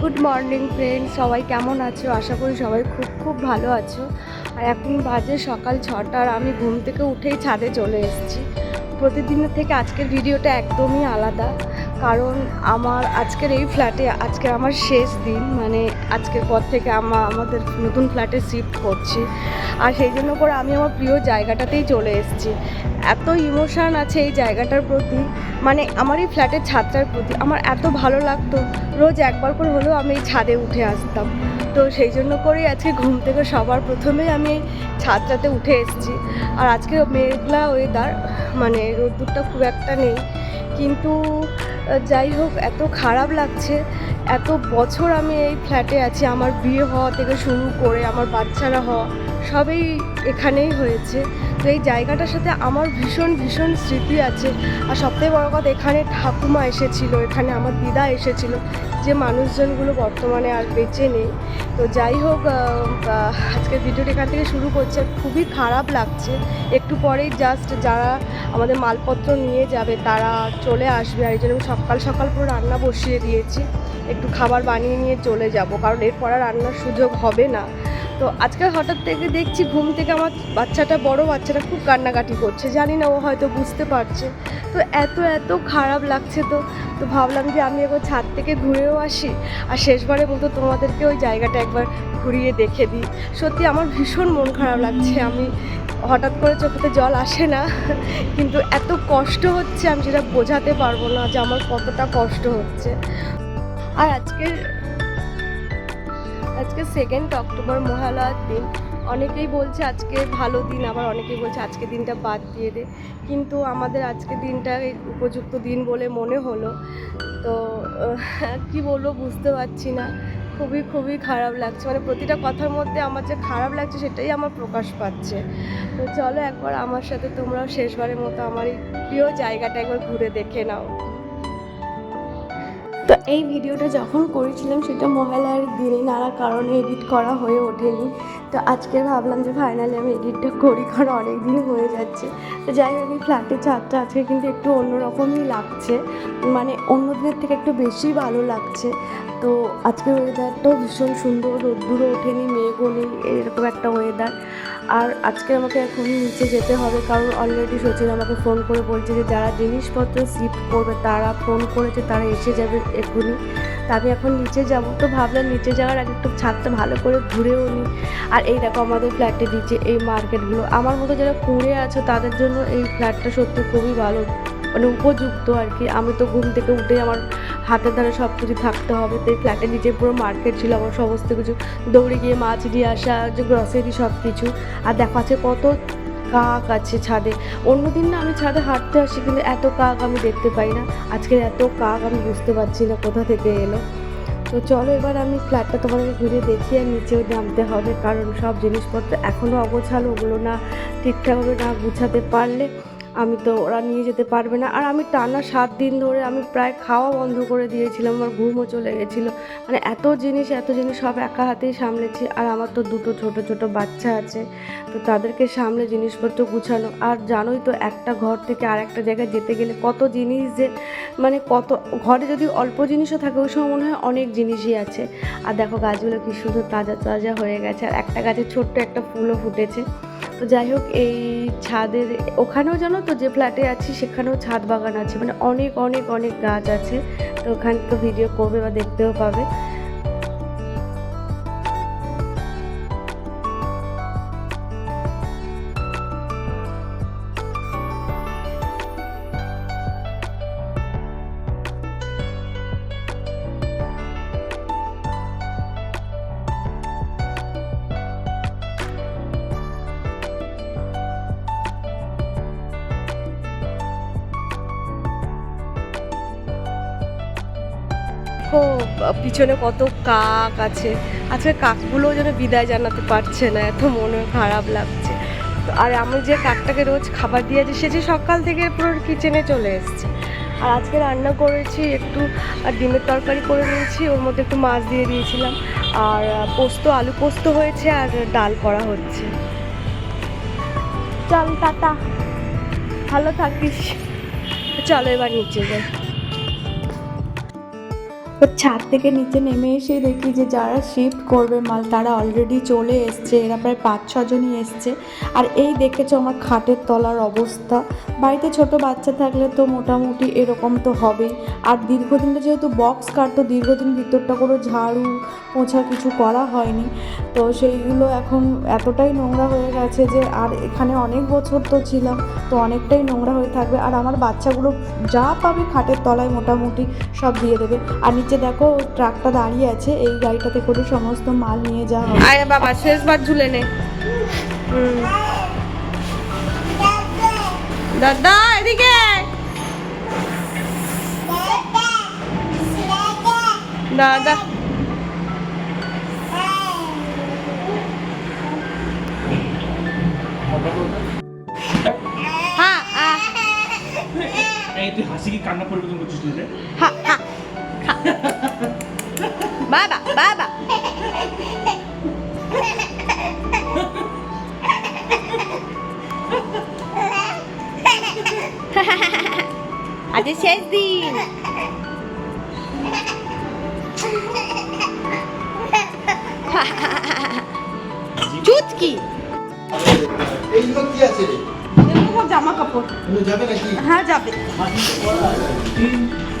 Good morning friend সবাই কেমন আছো? আশা করি সবাই খুব খুব ভালো আছো। আর এখন বাজে সকাল ছটা আর আমি ঘুম থেকে উঠেই ছাদে চলে এসেছি। প্রতিদিনের থেকে আজকের ভিডিওটা একদমই আলাদা। কারণ আমার আজকের এই ফ্ল্যাটে আজকে আমার শেষ দিন মানে আজকের পর থেকে আমা, আমাদের নতুন ফ্ল্যাটে শিফট করছি। আর সেই জন্য করে আমি আমার প্রিয় জায়গাটাতেই চলে এসেছি। এত ইমোশান আছে এই জায়গাটার প্রতি। মানে আমার এই ফ্ল্যাটের ছাদটার প্রতি। আমার এত ভালো লাগতো। রোজ একবার করে হলেও আমি এই ছাদে উঠে আসতাম। তো সেই জন্য করেই আজকে ঘুম থেকে সবার প্রথমেই আমি ছাদটাতে উঠে এসেছি। আর আজকে মেঘলা ওয়েদার মানে রোদ্দুরটা খুব একটা নেই। কিন্তু যাই হোক, এত খারাপ লাগছে। এত বছর আমি এই ফ্ল্যাটে আছি, আমার বিয়ে হওয়া থেকে শুরু করে, আমার বাচ্চারা হওয়া, সবই এখানেই হয়েছে। তো এই জায়গাটার সাথে আমার ভীষণ ভীষণ স্মৃতি আছে। আর সবথেকে বড় কথা, এখানে ঠাকুমা এসেছিল, এখানে আমার দিদা এসেছিল, যে মানুষজনগুলো বর্তমানে আর বেঁচে নেই। তো যাই হোক আজকের ভিডিওটা এখান থেকে শুরু করছে। খুবই খারাপ লাগছে। একটু পরেই জাস্ট যারা আমাদের মালপত্র নিয়ে যাবে, তারা চলে আসবে। আর এই জন্য আমি সকাল সকাল পুরো রান্না বসিয়ে দিয়েছি। একটু খাবার বানিয়ে নিয়ে চলে যাব। কারণ এরপর আর রান্নার সুযোগ হবে না। তো আজকে হঠাৎ থেকে দেখছি ঘুম থেকে আমার বাচ্চাটা, বড় বাচ্চাটা খুব কান্নাকাটি করছে। জানি না ও হয়তো বুঝতে পারছে। তো এত এত খারাপ লাগছে তো তো ভাবলাম যে আমি একবার ছাদ থেকে ঘুরেও আসি আর শেষবারের মতো তোমাদেরকে ওই জায়গাটা একবার ঘুরিয়ে দেখে দিই। সত্যি আমার ভীষণ মন খারাপ লাগছে। আমি হঠাৎ করে চোখেতে জল আসে না, কিন্তু এত কষ্ট হচ্ছে আমি সেটা বোঝাতে পারব না যে আমার কতটা কষ্ট হচ্ছে। আর আজকের আজকে সেকেন্ড অক্টোবর মহালয়ার দিন। অনেকেই বলছে আজকে ভালো দিন, আবার অনেকেই বলছে আজকে দিনটা বাদ দিয়ে দে। কিন্তু আমাদের আজকে দিনটা উপযুক্ত দিন বলে মনে হলো। তো কি বলব বুঝতে পারছি না। খুবই খুবই খারাপ লাগছে। মানে প্রতিটা কথার মধ্যে আমার যে খারাপ লাগছে সেটাই আমার প্রকাশ পাচ্ছে। তো চলো একবার আমার সাথে তোমরাও শেষবারের মতো আমার প্রিয় জায়গাটা একবার ঘুরে দেখে নাও। তো এই ভিডিওটা যখন করেছিলাম, সেটা মহালয়ার দিনে নানা কারণে এডিট করা হয়ে ওঠেনি। তো আজকে ভাবলাম যে ফাইনালি আমি এডিটটা করি, কারণ অনেক দিন হয়ে যাচ্ছে। তো যাই হোক, এই ফ্ল্যাটের ছাদটা আজকে কিন্তু একটু অন্যরকমই লাগছে। মানে অন্য দিনের থেকে একটু বেশি ভালো লাগছে। তো আজকের ওয়েদারটাও ভীষণ সুন্দর, রোদ্দুরও ওঠেনি, মেঘও নেই, এরকম একটা ওয়েদার আর আজকে আমাকে এখন নিচে যেতে হবে, কারণ অলরেডি সচিন আমাকে ফোন করে বলছে যে যারা জিনিসপত্র শিফট করবে, তারা ফোন করেছে, তারা এসে যাবে এক্ষুনি। তা আমি এখন নিচে যাব, তো ভাবলাম নিচে যাওয়ার আগে একটু ছাদটা ভালো করে ঘুরেও নিই আর এই দেখো আমাদের ফ্ল্যাটের নিচে এই মার্কেটগুলো আমার মতো যারা কুঁড়ে আছো, তাদের জন্য এই ফ্ল্যাটটা সত্যি খুবই ভালো মানে উপযুক্ত আর কি। আমি তো ঘুম থেকে উঠে আমার হাতের ধারে সব কিছু থাকতে হবে। তো ফ্ল্যাটের নিচে পুরো মার্কেট ছিল, আমার সমস্ত কিছু। দৌড়ে গিয়ে, মাছ দিয়ে আসা, যে গ্রসারি সব কিছু। আর দেখো আছে কত কাক আছে ছাদে। অন্যদিন না আমি ছাদে হাঁটতে আসি, কিন্তু এত কাক আমি দেখতে পাই না। আজকের এত কাক আমি বুঝতে পারছি না কোথা থেকে এলো। তো চলো এবার আমি ফ্ল্যাটটা তোমাদেরকে ঘুরে দেখি, আর নিচেও নামতে হবে, কারণ সব জিনিসপত্র এখনও অগোছালো, ওগুলো না ঠিকঠাকভাবে না গুছাতে পারলে আমি তো ওরা নিয়ে যেতে পারবে না। আর আমি টানা সাত দিন ধরে আমি প্রায় খাওয়া বন্ধ করে দিয়েছিলাম, আমার ঘুমও চলে গেছিল। মানে এত জিনিস এত জিনিস সব একা হাতেই সামলেছি। আর আমার তো দুটো ছোট ছোট বাচ্চা আছে, তো তাদেরকে সামলে জিনিসপত্র গুছানো। আর জানোই তো, একটা ঘর থেকে আর একটা জায়গায় যেতে গেলে কত জিনিস যে মানে কত, ঘরে যদি অল্প জিনিসও থাকে, ওই সময় মনে হয় অনেক জিনিসই আছে। আর দেখো গাছগুলো কি সুন্দর তাজা তাজা হয়ে গেছে। আর একটা গাছে ছোট্ট একটা ফুলও ফুটেছে। তো যাই হোক, এই ছাদের ওখানেও জানো তো যে ফ্ল্যাটে আছি, সেখানেও ছাদ বাগান আছে। মানে অনেক অনেক অনেক গাছ আছে। তো ওখানে তো ভিডিও করবে বা দেখতেও পাবে। দেখো পিছনে কত কাক আছে। আজকে কাকগুলোও যেন বিদায় জানাতে পারছে না, এত মনে খারাপ লাগছে। আর আমি যে কাকটাকে রোজ খাবার দিয়ে আছি সে যে সকাল থেকে পুরো কিচেনে চলে এসছে। আর আজকে রান্না করেছি, একটু ডিমের তরকারি করে নিয়েছি, ওর মধ্যে একটু মাছ দিয়ে দিয়েছিলাম। আর পোস্ত, আলু পোস্ত হয়েছে আর ডাল করা হচ্ছে। চল, টাটা। ভালো থাকিস। চলো, এবার নিচে যাই। তো ছাদ থেকে নিচে নেমে এসে দেখি যে যারা শিফট করবে মাল, তারা অলরেডি চলে এসছে। এরা প্রায় পাঁচ ছজনই এসছে। আর এই দেখেছ আমার খাটের তলার অবস্থা। বাড়িতে ছোট বাচ্চা থাকলে তো মোটামুটি এরকম তো হবেই। আর দীর্ঘদিন যেহেতু বক্স কাট তো দীর্ঘদিন ভিতরটা কোনো ঝাড়ু পোছা কিছু করা হয়নি। তো সেইগুলো এখন এতটাই নোংরা হয়ে গেছে যে, আর এখানে অনেক বছর তো ছিলাম, তো অনেকটাই নোংরা হয়ে থাকবে। আর আমার বাচ্চাগুলো যা পাবে খাটের তলায় মোটামুটি সব দিয়ে দেবে। আর নিচে দেখো ট্রাকটা দাঁড়িয়ে আছে এই গাড়িটাতে করে সমস্ত মাল নিয়ে যাওয়া হবে। আরে বাবা শেষবার ঝুলে নে। দাদা এদিকে দাদা। হ্যাঁ তুই হাসি কি কান্না পরিবর্তন করছিস তুই? রে? বাবা বাবা আজ শেষ দিন এইগুলো কি আছে রে? জামা কাপড়। যাবে নাকি? হ্যাঁ যাবে।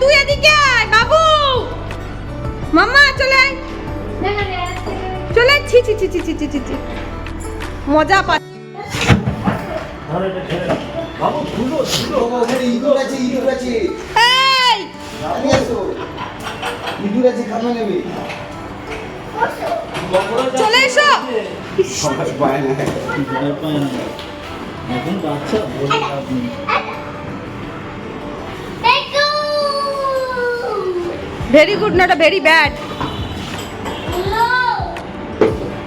তুই এদিকে আয়, বাবু। মাম্মা, চলে আয়। মজা পা ইঁদুর আছে ইঁদুর আছে ইঁদুর আছে খানা নেবে চলে এসো। পায় না পায় না। Very good not very bad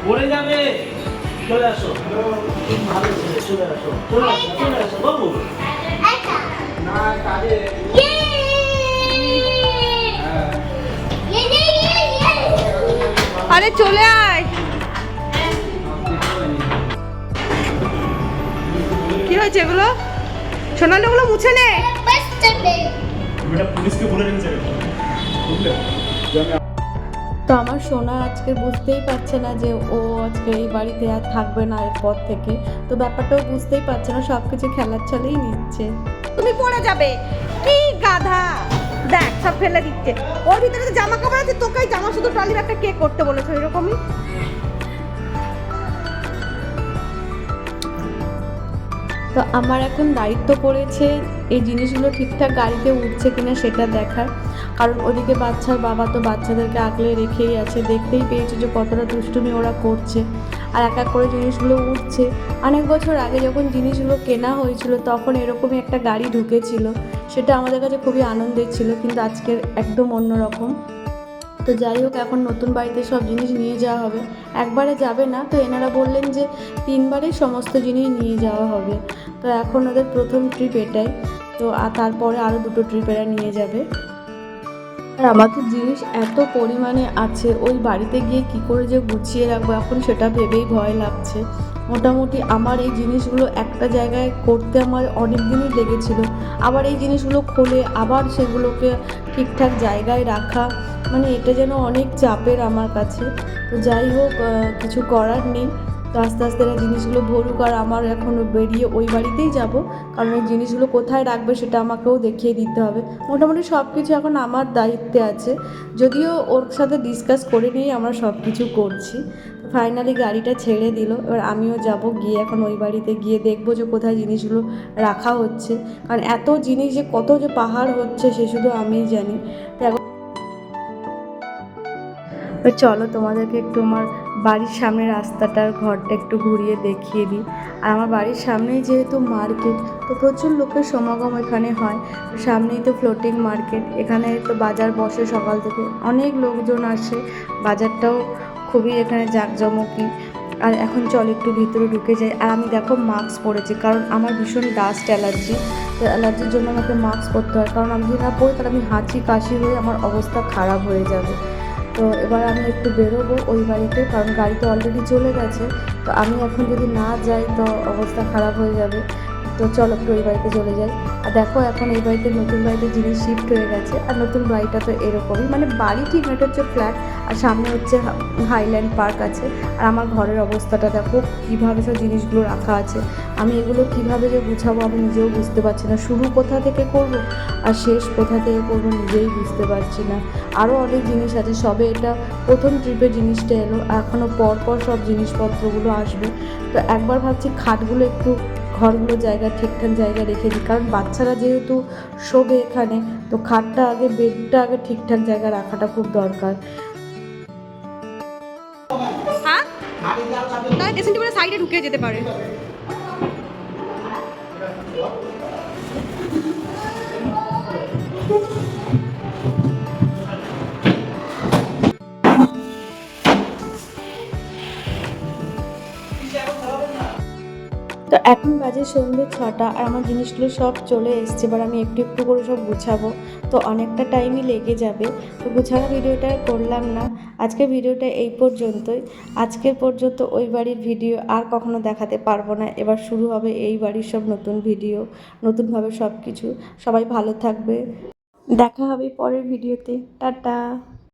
পড়ে যাবে। চলে আসো। ভালো ছেলে, চলে আসো। চলে আসো চলে আসো। বাবু। না কাজে। আরে চলে আয়। হয়েছে এগুলো? সোনালি ওগুলো মুছে নে। পুলিশকে বলে তো আমার সোনা আজকে বুঝতেই পারছে না যে ও আজকে এই বাড়িতে আর থাকবে না এরপর থেকে। তো ব্যাপারটাও বুঝতেই পারছে না সব কিছু খেলার ছলেই নিচ্ছে। তুমি পড়ে যাবে। কি গাধা। দেখ সব ফেলে দিচ্ছে। ওর ভিতরে তো জামা কাপড় আছে তোকেই জামা শুধু ট্রলির একটা কেক করতে বলেছ এরকমই তো আমার এখন দায়িত্ব পড়েছে এই জিনিসগুলো ঠিকঠাক গাড়িতে উঠছে কিনা সেটা দেখার। কারণ ওদিকে বাচ্চার বাবা তো বাচ্চাদেরকে আগলে রেখেই আছে, দেখতেই পেয়েছে যে কতটা দুষ্টুমি ওরা করছে। আর এক এক করে জিনিসগুলো উঠছে। অনেক বছর আগে যখন জিনিসগুলো কেনা হয়েছিল তখন এরকমই একটা গাড়ি ঢুকেছিল। সেটা আমাদের কাছে খুবই আনন্দের ছিল, কিন্তু আজকের একদম অন্যরকম। তো যাই হোক, এখন নতুন বাড়িতে সব জিনিস নিয়ে যাওয়া হবে। একবারে যাবে না, তো এনারা বললেন যে তিনবারেই সমস্ত জিনিস নিয়ে যাওয়া হবে। তো এখন ওদের প্রথম ট্রিপ এটাই। তো তারপরে আরও দুটো ট্রিপ এরা নিয়ে যাবে। আর আমাদের জিনিস এত পরিমাণে আছে, ওই বাড়িতে গিয়ে কি করে যে গুছিয়ে রাখব, এখন সেটা ভেবেই ভয় লাগছে। মোটামুটি আমার এই জিনিসগুলো একটা জায়গায় করতে আমার অনেক দিনই লেগেছিলো। আবার এই জিনিসগুলো খুলে আবার সেগুলোকে ঠিকঠাক জায়গায় রাখা মানে এটা যেন অনেক চাপের আমার কাছে। তো যাই হোক কিছু করার নেই। তো আস্তে আস্তে এরা জিনিসগুলো ভরুক আর আমার এখন বেরিয়ে ওই বাড়িতেই যাব। কারণ এই জিনিসগুলো কোথায় রাখবে সেটা আমাকেও দেখিয়ে দিতে হবে। মোটামুটি সব কিছু এখন আমার দায়িত্বে আছে। যদিও ওর সাথে ডিসকাস করে নিয়েই আমরা সব কিছু করছি। ফাইনালি গাড়িটা ছেড়ে দিল। এবার আমিও যাব, গিয়ে এখন ওই বাড়িতে গিয়ে দেখব যে কোথায় জিনিসগুলো রাখা হচ্ছে। কারণ এত জিনিস যে কত যে পাহাড় হচ্ছে, সে শুধু আমিই জানি। তো চলো তোমাদেরকে একটু আমার বাড়ির সামনে রাস্তাটার ঘরটা একটু ঘুরিয়ে দেখিয়ে দিই। আর আমার বাড়ির সামনেই যেহেতু মার্কেট, তো প্রচুর লোকের সমাগম এখানে হয়। সামনেই তো ফ্লোটিং মার্কেট এখানে তো বাজার বসে সকাল থেকে। অনেক লোকজন আসে, বাজারটাও খুবই এখানে জাঁকজমকি আর এখন চল একটু ভিতরে ঢুকে যাই। আর আমি দেখো মাস্ক পরেছি, কারণ আমার ভীষণ ডাস্ট অ্যালার্জি তো অ্যালার্জির জন্য আমাকে মাস্ক পরতে হয়। কারণ আমি যদি না পরি, তাহলে আমি হাঁচি, কাশি হয়ে আমার অবস্থা খারাপ হয়ে যাবে। তো এবার আমি একটু বেরোবো ওই বাড়িতে, কারণ গাড়ি তো অলরেডি চলে গেছে। তো আমি এখন যদি না যাই, তো অবস্থা খারাপ হয়ে যাবে। তো চলো ওই বাড়িতে চলে যাই। আর দেখো এখন এই বাড়িতে নতুন বাড়িতে জিনিস শিফট হয়ে গেছে, আর নতুন বাড়িটা তো এরকমই। মানে বাড়ি ঠিক না এটা হচ্ছে ফ্ল্যাট আর সামনে হচ্ছে হাইল্যান্ড পার্ক আছে। আর আমার ঘরের অবস্থাটা দেখো, কীভাবে সব জিনিসগুলো রাখা আছে। আমি এগুলো কীভাবে যে গুছাবো আমি নিজেও বুঝতে পারছি না। শুরু কোথা থেকে করব, আর শেষ কোথা থেকে করব নিজেই বুঝতে পারছি না। আরও অনেক জিনিস আছে, সবে এটা প্রথম ট্রিপে জিনিসটা এলো এখনও পর পর সব জিনিসপত্রগুলো আসবে। তো একবার ভাবছি খাটগুলো একটু ঘরগুলো জায়গা, ঠিকঠাক জায়গা রেখে দিই। কারণ বাচ্চারা যেহেতু শোবে এখানে, তো খাটটা আগে, বেডটা আগে ঠিকঠাক জায়গা রাখাটা খুব দরকার। হ্যাঁ? সাইডে ঢুকে যেতে পারে। তো এখন বাজে সন্ধ্যে ছটা আর আমার জিনিসগুলো সব চলে এসছে, এবার আমি একটু একটু করে সব গুছাবো। তো অনেকটা টাইমই লেগে যাবে। তো গুছানো ভিডিওটা করলাম না। আজকের ভিডিওটা এই পর্যন্তই। আজকের পর্যন্ত ওই বাড়ির ভিডিও আর কখনো দেখাতে পারব না। এবার শুরু হবে এই বাড়ির সব নতুন ভিডিও, নতুনভাবে সব কিছু সবাই ভালো থাকবে। দেখা হবে পরের ভিডিওতে। টাটা!